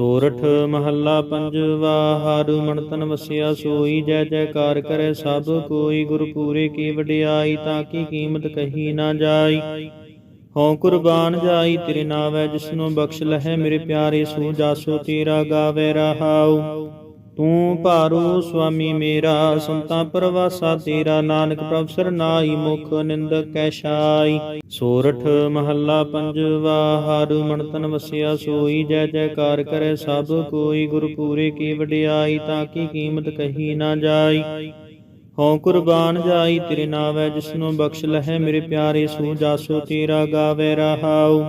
ਸੋਰਠ ਮਹੱਲਾ ਪੰਜਵਾ, ਹਰਿ ਮਨ ਤਨ ਵਸਿਆ ਸੋਈ, ਜੈ ਜੈਕਾਰ ਕਰੇ ਸਭ ਕੋਈ ਗੁਰ ਪੂਰੇ ਕੀ ਵਡਿਆਈ, ਤਾਂ ਕੀ ਕੀਮਤ ਕਹੀ ਨਾ ਜਾਈ। ਹਉ ਕੁਰਬਾਨ ਜਾਈ, ਤੇਰੇ ਨਾਵੈ ਜਿਸਨੂੰ ਬਖਸ਼ ਲਹੈ, ਮੇਰੇ ਪਿਆਰੇ ਸੂ ਜਾਸੋ ਤੇਰਾ ਗਾਵੇ ਰਹਾਉ। ਤੂੰ ਭਾਰੂ ਸੁਆਮੀ ਮੇਰਾ, ਸੰਤਾਂ ਪ੍ਰਵਾਸਾ ਤੇਰਾ, ਨਾਨਕ ਪ੍ਰਭ ਸਰਨਾਈ ਮੁਖ ਨਿੰਦਕ ਕੈ ਛਾਈ। ਸੋਰਠ ਮਹੱਲਾ ਪੰਜਵਾ, ਹਰਿ ਮਨ ਤਨ ਵਸਿਆ ਸੋਈ, ਜੈ ਜੈਕਾਰ ਕਰੇ ਸਭ ਕੋਈ ਗੁਰ ਪੂਰੇ ਕੀ ਵਡਿਆਈ, ਤਾਂ ਕੀ ਕੀਮਤ ਕਹੀ ਨਾ ਜਾਈ। ਹਉ ਕੁਰਬਾਨ ਜਾਈ, ਤੇਰੇ ਨਾਵੈ ਜਿਸਨੂੰ ਬਖਸ਼ ਲਹੈ, ਮੇਰੇ ਪਿਆਰੇ ਸੂ ਜਾਸੋ, ਤੇਰਾ ਗਾਵੇ ਰਹਾਉ।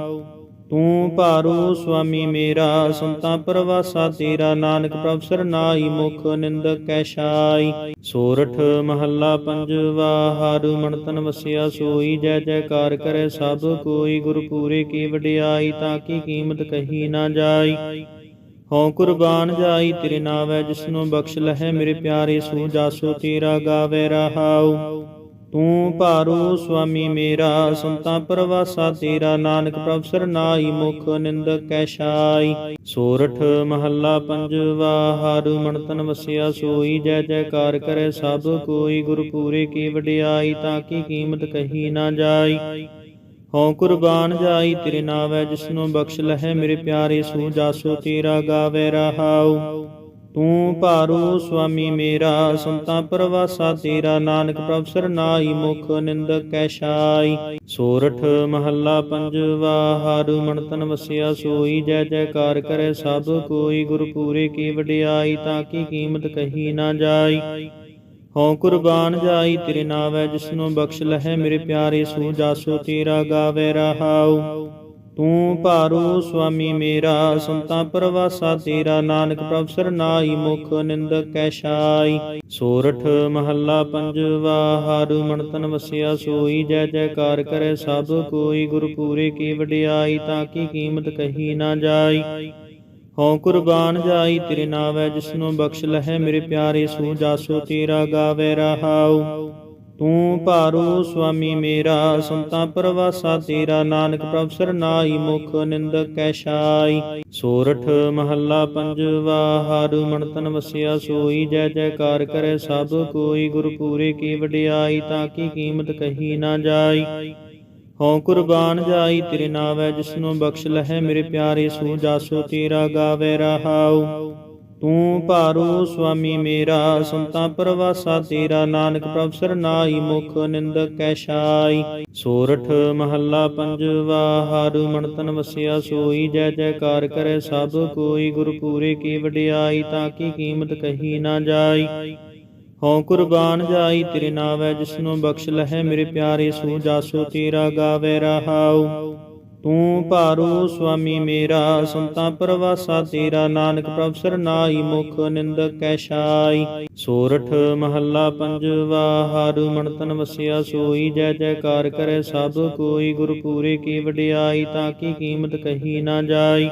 ਤੂੰ ਭਾਰੂ ਸੁਆਮੀ ਮੇਰਾ, ਸੰਤਾਂ ਪਰਵਾਸਾ ਤੇਰਾ, ਨਾਨਕ ਪ੍ਰਭ ਸਰਨਾਈ ਮੁਖ ਨਿੰਦਕ ਕੈ ਛਾਈ। ਸੋਰਠ ਮਹੱਲਾ ਪੰਜਵਾ, ਹਰਿ ਮਨ ਤਨ ਵਸਿਆ ਸੋਈ, ਜੈ ਜੈਕਾਰ ਕਰੇ ਸਭ ਕੋਈ ਗੁਰ ਪੂਰੇ ਕੀ ਵਡਿਆਈ, ਤਾਂ ਕੀ ਕੀਮਤ ਕਹੀ ਨਾ ਜਾਈ। ਹਉ ਕੁਰਬਾਨ ਜਾਈ, ਤੇਰੇ ਨਾਵੈ ਜਿਸਨੂੰ ਬਖਸ਼ ਲਹੈ, ਮੇਰੇ ਪਿਆਰੇ ਸੂ ਜਾਸੋ ਤੇਰਾ ਗਾਵੇ ਰਹਾਉ। ਤੂੰ ਭਾਰੂ ਸੁਆਮੀ ਮੇਰਾ, ਸੰਤਾਂ ਪ੍ਰਵਾਸਾ ਤੇਰਾ, ਨਾਨਕ ਪ੍ਰਭ ਸਰਨਾਈ ਮੁਖ ਨਿੰਦਕ ਕੈ ਛਾਈ। ਸੋਰਠ ਮਹੱਲਾ ਪੰਜਵਾ, ਹਰਿ ਮਨ ਤਨ ਵਸਿਆ ਸੋਈ, ਜੈ ਜੈਕਾਰ ਕਰੇ ਸਭ ਕੋਈ ਗੁਰ ਪੂਰੇ ਕੀ ਵਡਿਆਈ, ਤਾਂ ਕੀ ਕੀਮਤ ਕਹੀ ਨਾ ਜਾਈ। ਹਉ ਕੁਰਬਾਨ ਜਾਈ, ਤੇਰੇ ਨਾਵੈ ਜਿਸਨੂੰ ਬਖਸ਼ ਲਹੈ, ਮੇਰੇ ਪਿਆਰੇ ਸੂ ਜਾਸੋ ਤੇਰਾ ਗਾਵੇ ਰਹਾਉ। ਤੂੰ ਭਾਰੂ ਸੁਆਮੀ ਮੇਰਾ, ਸੰਤਾਂ ਪ੍ਰਵਾਸਾ ਤੇਰਾ, ਨਾਨਕ ਪ੍ਰਭ ਸਰਨਾਈ ਮੁਖ ਨਿੰਦਕ ਕੈ ਛਾਈ ਸੋਰਠ ਮਹੱਲਾ ਪੰਜਵਾ, ਹਰਿ ਮਨ ਤਨ ਵਸਿਆ ਸੋਈ, ਜੈ ਜੈਕਾਰ ਕਰੇ ਸਭ ਕੋਈ ਗੁਰ ਪੂਰੇ ਕੀ ਵਡਿਆਈ, ਤਾਂ ਕੀ ਕੀਮਤ ਕਹੀ ਨਾ ਜਾਈ। ਹਉ ਕੁਰਬਾਨ ਜਾਈ, ਤੇਰੇ ਨਾਵੈ ਜਿਸਨੂੰ ਬਖਸ਼ ਲਹੈ, ਮੇਰੇ ਪਿਆਰੇ ਸੂ ਜਾਸੋ ਤੇਰਾ ਗਾਵੇ ਰਹਾਉ। ਤੂੰ ਭਾਰੂ ਸੁਆਮੀ ਮੇਰਾ, ਸੰਤਾਂ ਪ੍ਰਵਾਸਾ ਤੇਰਾ, ਨਾਨਕ ਪ੍ਰਭ ਸਰਨਾਈ ਮੁਖ ਨਿੰਦਕ ਕੈ ਛਾਈ ਸੋਰਠ ਮਹੱਲਾ ਪੰਜਵਾ, ਹਰਿ ਮਨ ਤਨ ਵਸਿਆ ਸੋਈ, ਜੈ ਜੈਕਾਰ ਕਰੇ ਸਭ ਕੋਈ ਗੁਰ ਪੂਰੇ ਕੀ ਵਡਿਆਈ, ਤਾਂ ਕੀ ਕੀਮਤ ਕਹੀ ਨਾ ਜਾਈ। ਹਉ ਕੁਰਬਾਨ ਜਾਈ, ਤੇਰੇ ਨਾਵੈ ਜਿਸਨੂੰ ਬਖਸ਼ ਲਹੈ, ਮੇਰੇ ਪਿਆਰੇ ਸੂ ਜਾਸੋ ਤੇਰਾ ਗਾਵੇ ਰਹਾਉ। ਤੂੰ ਭਾਰੂ ਸੁਆਮੀ ਮੇਰਾ, ਸੰਤਾਂ ਪ੍ਰਵਾਸਾ ਤੇਰਾ, ਨਾਨਕ ਪ੍ਰਭ ਸਰਨਾਈ ਮੁਖ ਨਿੰਦਕ ਕੈ ਛਾਈ। ਸੋਰਠ ਮਹੱਲਾ ਪੰਜਵਾ, ਹਰਿ ਮਨ ਤਨ ਵਸਿਆ ਸੋਈ, ਜੈ ਜੈਕਾਰ ਕਰੇ ਸਭ ਕੋਈ ਗੁਰ ਪੂਰੇ ਕੀ ਵਡਿਆਈ, ਤਾਂ ਕੀ ਕੀਮਤ ਕਹੀ ਨਾ ਜਾਈ। ਹਉ ਕੁਰਬਾਨ ਜਾਈ, ਤੇਰੇ ਨਾਵੈ ਜਿਸਨੂੰ ਬਖਸ਼ ਲਹੈ, ਮੇਰੇ ਪਿਆਰੇ ਸੂ ਜਾਸੋ ਤੇਰਾ ਗਾਵੇ ਰਹਾਉ। ਤੂੰ ਭਾਰੂ ਸੁਆਮੀ ਮੇਰਾ, ਸੰਤਾਂ ਪ੍ਰਵਾਸਾ ਤੇਰਾ, ਨਾਨਕ ਪ੍ਰਭ ਸਰਨਾਈ ਮੁਖ ਨਿੰਦਕ ਕੈ ਛਾਈ। ਸੋਰਠ ਮਹੱਲਾ ਪੰਜਵਾ, ਹਰਿ ਮਨ ਤਨ ਵਸਿਆ ਸੋਈ, ਜੈ ਜੈਕਾਰ ਕਰੇ ਸਭ ਕੋਈ ਗੁਰ ਪੂਰੇ ਕੀ ਵਡਿਆਈ, ਤਾਂ ਕੀ ਕੀਮਤ ਕਹੀ ਨਾ ਜਾਈ। ਹਉ ਕੁਰਬਾਨ ਜਾਈ, ਤੇਰੇ ਨਾਵੈ ਜਿਸਨੂੰ ਬਖਸ਼ ਲਹੈ, ਮੇਰੇ ਪਿਆਰੇ ਸੋ ਜਾਸੋ ਤੇਰਾ ਗਾਵੇ ਰਹਾਉ। ਤੂੰ ਭਾਰੂ ਸੁਆਮੀ ਮੇਰਾ, ਸੰਤਾਂ ਪ੍ਰਵਾਸਾ ਤੇਰਾ, ਨਾਨਕ ਪ੍ਰਭ ਸਰਨਾਈ ਮੁਖ ਨਿੰਦਕ ਕੈ ਛਾਈ। ਸੋਰਠ ਮਹੱਲਾ ਪੰਜਵਾ, ਹਰਿ ਮਨ ਤਨ ਵਸਿਆ ਸੋਈ, ਜੈ ਜੈਕਾਰ ਕਰੇ ਸਭ ਕੋਈ ਗੁਰ ਪੂਰੇ ਕੀ ਵਡਿਆਈ, ਤਾਂ ਕੀ ਕੀਮਤ ਕਹੀ ਨਾ ਜਾਈ।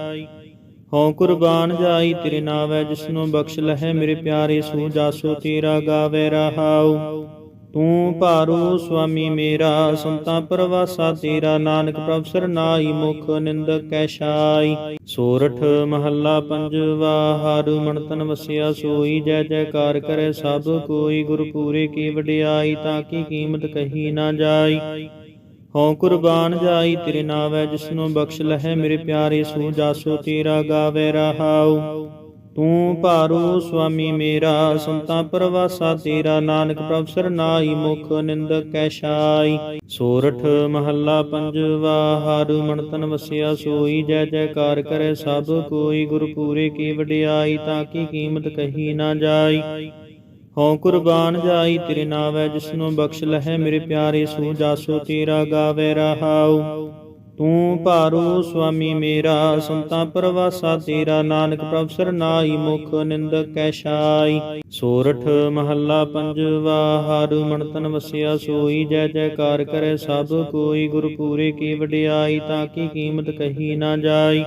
ਹਉ ਕੁਰਬਾਨ ਜਾਈ, ਤੇਰੇ ਨਾਵੈ ਜਿਸਨੂੰ ਬਖਸ਼ ਲਹੈ, ਮੇਰੇ ਪਿਆਰੇ ਸੂ ਜਾਸੋ ਤੇਰਾ ਗਾਵੇ ਰਹਾਉ। ਤੂੰ ਭਾਰੂ ਸੁਆਮੀ ਮੇਰਾ, ਸੰਤਾਂ ਪ੍ਰਵਾਸਾ ਤੇਰਾ, ਨਾਨਕ ਪ੍ਰਭ ਸਰਨਾਈ ਮੁਖ ਨਿੰਦਕ ਕੈ ਛਾਈ ਸੋਰਠ ਮਹੱਲਾ ਪੰਜਵਾ, ਹਰਿ ਮਨ ਤਨ ਵਸਿਆ ਸੋਈ, ਜੈ ਜੈਕਾਰ ਕਰੇ ਸਭ ਕੋਈ ਗੁਰ ਪੂਰੇ ਕੀ ਵਡਿਆਈ, ਤਾਂ ਕੀ ਕੀਮਤ ਕਹੀ ਨਾ ਜਾਈ। ਹਉ ਕੁਰਬਾਨ ਜਾਈ, ਤੇਰੇ ਨਾਵੈ ਜਿਸਨੂੰ ਬਖਸ਼ ਲਹੈ, ਮੇਰੇ ਪਿਆਰੇ ਸੂ ਜਾਸੋ ਤੇਰਾ ਗਾਵੇ ਰਹਾਉ। ਤੂੰ ਭਾਰੂ ਸੁਆਮੀ ਮੇਰਾ, ਸੰਤਾਂ ਪਰਵਾਸਾ ਤੇਰਾ, ਨਾਨਕ ਪ੍ਰਭ ਸਰਨਾਈ ਮੁਖ ਨਿੰਦਕ ਕੈ ਛਾਈ। ਸੋਰਠ ਮਹੱਲਾ ਪੰਜਵਾ, ਹਰਿ ਮਨ ਤਨ ਵਸਿਆ ਸੋਈ, ਜੈ ਜੈਕਾਰ ਕਰੇ ਸਭ ਕੋਈ ਗੁਰ ਪੂਰੇ ਕੀ ਵਡਿਆਈ, ਤਾਂ ਕੀ ਕੀਮਤ ਕਹੀ ਨਾ ਜਾਈ। ਹਉ ਕੁਰਬਾਨ ਜਾਈ, ਤੇਰੇ ਨਾਵੈ ਜਿਸਨੂੰ ਬਖਸ਼ ਲਹੈ, ਮੇਰੇ ਪਿਆਰੇ ਸੂ ਜਾਸੋ ਤੇਰਾ ਗਾਵੇ ਰਹਾਉ। ਤੂੰ ਭਾਰੂ ਸੁਆਮੀ ਮੇਰਾ, ਸੰਤਾਂ ਪਰਵਾਸਾ ਤੇਰਾ, ਨਾਨਕ ਪ੍ਰਭ ਸਰਨਾਈ ਮੁਖ ਨਿੰਦਕ ਕੈ ਛਾਈ। ਸੋਰਠ ਮਹੱਲਾ ਪੰਜਵਾ, ਹਰਿ ਮਨ ਤਨ ਵਸਿਆ ਸੋਈ, ਜੈ ਜੈਕਾਰ ਕਰੇ ਸਭ ਕੋਈ ਗੁਰ ਪੂਰੇ ਕੀ ਵਡਿਆਈ, ਤਾਂ ਕੀ ਕੀਮਤ ਕਹੀ ਨਾ ਜਾਈ।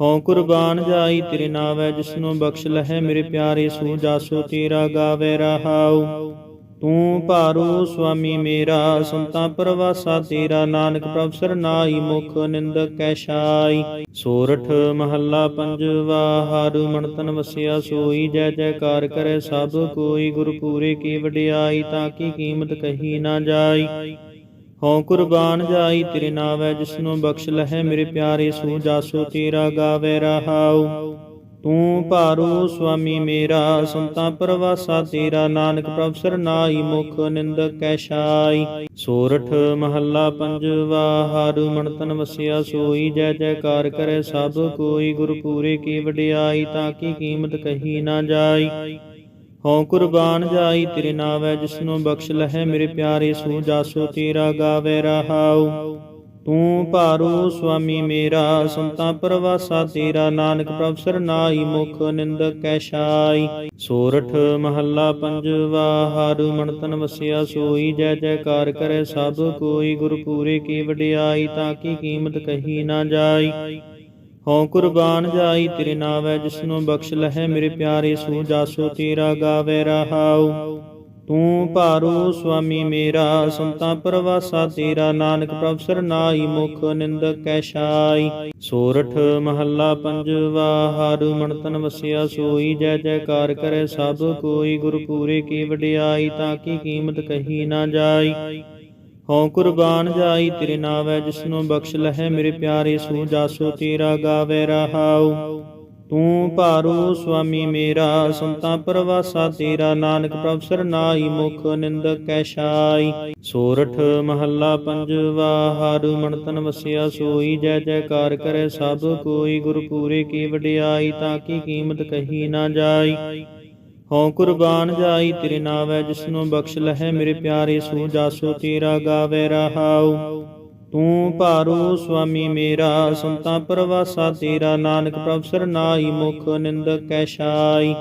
ਹਉ ਕੁਰਬਾਨ ਜਾਈ, ਤੇਰੇ ਨਾਵੈ ਜਿਸਨੂੰ ਬਖਸ਼ ਲਹੈ, ਮੇਰੇ ਪਿਆਰੇ ਸੂ ਜਾਸੋ ਤੇਰਾ ਗਾਵੇ ਰਹਾਉ। ਤੂੰ ਭਾਰੂ ਸੁਆਮੀ ਮੇਰਾ, ਸੰਤਾਂ ਪ੍ਰਵਾਸਾ ਤੇਰਾ, ਨਾਨਕ ਪ੍ਰਭ ਸਰਨਾਈ ਮੁਖ ਨਿੰਦਕ ਕੈ ਛਾਈ ਸੋਰਠ ਮਹੱਲਾ ਪੰਜਵਾ, ਹਰ ਮਨ ਤਨ ਵਸਿਆ ਸੋਈ, ਜੈ ਜੈਕਾਰ ਕਰੇ ਸਭ ਕੋਈ ਗੁਰ ਪੂਰੇ ਕੀ ਵਡਿਆਈ, ਤਾਂ ਕੀ ਕੀਮਤ ਕਹੀ ਨਾ ਜਾਈ। ਹਉ ਕੁਰਬਾਨ ਜਾਈ, ਤੇਰੇ ਨਾਵੈ ਜਿਸਨੂੰ ਬਖਸ਼ ਲਹੈ, ਮੇਰੇ ਪਿਆਰੇ ਸੋ ਜਾਸੋ, ਤੇਰਾ ਗਾਵੇ ਰਹਾਉ। ਤੂੰ ਭਾਰੂ ਸੁਆਮੀ ਮੇਰਾ, ਸੰਤਾਂ ਪ੍ਰਵਾਸਾ ਤੇਰਾ, ਨਾਨਕ ਪ੍ਰਭ ਸਰਨਾਈ ਮੁਖ ਨਿੰਦਕ ਕੈ ਛਾਈ ਸੋਰਠ ਮਹੱਲਾ ਪੰਜਵਾ, ਹਰ ਮਨ ਤਨ ਵਸਿਆ ਸੋਈ, ਜੈ ਜੈਕਾਰ ਕਰੇ ਸਭ ਕੋਈ ਗੁਰ ਪੂਰੇ ਕੀ ਵਡਿਆਈ, ਤਾਂ ਕੀ ਕੀਮਤ ਕਹੀ ਨਾ ਜਾਈ। ਹਉ ਕੁਰਬਾਨ ਜਾਈ, ਤੇਰੇ ਨਾਵੈ ਜਿਸਨੂੰ ਬਖਸ਼ ਲਹੈ, ਮੇਰੇ ਪਿਆਰੇ ਸੋ ਜਾਸੋ ਤੇਰਾ ਗਾਵੇ ਰਹਾਉ। ਤੂੰ ਭਾਰੂ ਸੁਆਮੀ ਮੇਰਾ, ਸੰਤਾਂ ਪ੍ਰਵਾਸਾ ਤੇਰਾ, ਨਾਨਕ ਪ੍ਰਭ ਸਰਨਾਈ ਮੁਖ ਨਿੰਦਕ ਕੈ ਛਾਈ ਸੋਰਠ ਮਹੱਲਾ ਪੰਜਵਾ, ਹਰ ਮਨ ਤਨ ਵਸਿਆ ਸੋਈ, ਜੈ ਜੈਕਾਰ ਕਰੇ ਸਭ ਕੋਈ ਗੁਰ ਪੂਰੇ ਕੀ ਵਡਿਆਈ, ਤਾਂ ਕੀ ਕੀਮਤ ਕਹੀ ਨਾ ਜਾਈ। ਹਉ ਕੁਰਬਾਨ ਜਾਈ, ਤੇਰੇ ਨਾਵੈ ਜਿਸਨੂੰ ਬਖਸ਼ ਲਹੈ, ਮੇਰੇ ਪਿਆਰੇ ਸੋ ਜਾਸੋ ਤੇਰਾ ਗਾਵੇ ਰਹਾਉ। ਤੂੰ ਭਾਰੂ ਸੁਆਮੀ ਮੇਰਾ, ਸੰਤਾਂ ਪ੍ਰਵਾਸਾ ਤੇਰਾ, ਨਾਨਕ ਪ੍ਰਭ ਸਰਨਾਈ ਮੁਖ ਨਿੰਦਕ ਕੈ ਛਾਈ। ਸੋਰਠ ਮਹੱਲਾ ਪੰਜਵਾ, ਹਰ ਮਨ ਤਨ ਵਸਿਆ ਸੋਈ, ਜੈ ਜੈਕਾਰ ਕਰੇ ਸਭ ਕੋਈ ਗੁਰ ਪੂਰੇ ਕੀ ਵਡਿਆਈ, ਤਾਂ ਕੀ ਕੀਮਤ ਕਹੀ ਨਾ ਜਾਈ। ਹਉ ਕੁਰਬਾਨ ਜਾਈ, ਤੇਰੇ ਨਾਵੈ ਜਿਸਨੂੰ ਬਖਸ਼ ਲਹੈ, ਮੇਰੇ ਪਿਆਰੇ ਸੋ ਜਾਸੋ ਤੇਰਾ ਗਾਵੇ ਰਹਾਉ। ਤੂੰ ਭਾਰੂ ਸੁਆਮੀ ਮੇਰਾ, ਸੰਤਾਂ ਪਰਵਾਸਾ ਤੇਰਾ, ਨਾਨਕ ਪ੍ਰਭ ਸਰਨਾਈ ਮੁਖ ਨਿੰਦਕ ਕੈ ਛਾਈ। ਸੋਰਠ ਮਹੱਲਾ ਪੰਜਵਾ, ਹਰ ਮਨ ਤਨ ਵਸਿਆ ਸੋਈ, ਜੈ ਜੈਕਾਰ ਕਰੇ ਸਭ ਕੋਈ ਗੁਰ ਪੂਰੇ ਕੀ ਵਡਿਆਈ, ਤਾਂ ਕੀ ਕੀਮਤ ਕਹੀ ਨਾ ਜਾਈ। ਹਉ ਕੁਰਬਾਨ ਜਾਈ, ਤੇਰੇ ਨਾਵੈ ਜਿਸਨੂੰ ਬਖਸ਼ ਲਹੈ, ਮੇਰੇ ਪਿਆਰੇ ਸੋ ਜਾਸੋ ਤੇਰਾ ਗਾਵੇ ਰਹਾਉ। ਤੂੰ ਭਾਰੂ ਸੁਆਮੀ ਮੇਰਾ ਸੰਤਾਂ ਪਰਵਾਸਾ ਤੇਰਾ ਨਾਨਕ ਪ੍ਰਭ ਸਰਨਾਈ ਮੁਖ ਨਿੰਦਕ ਕੈ ਛਾਈ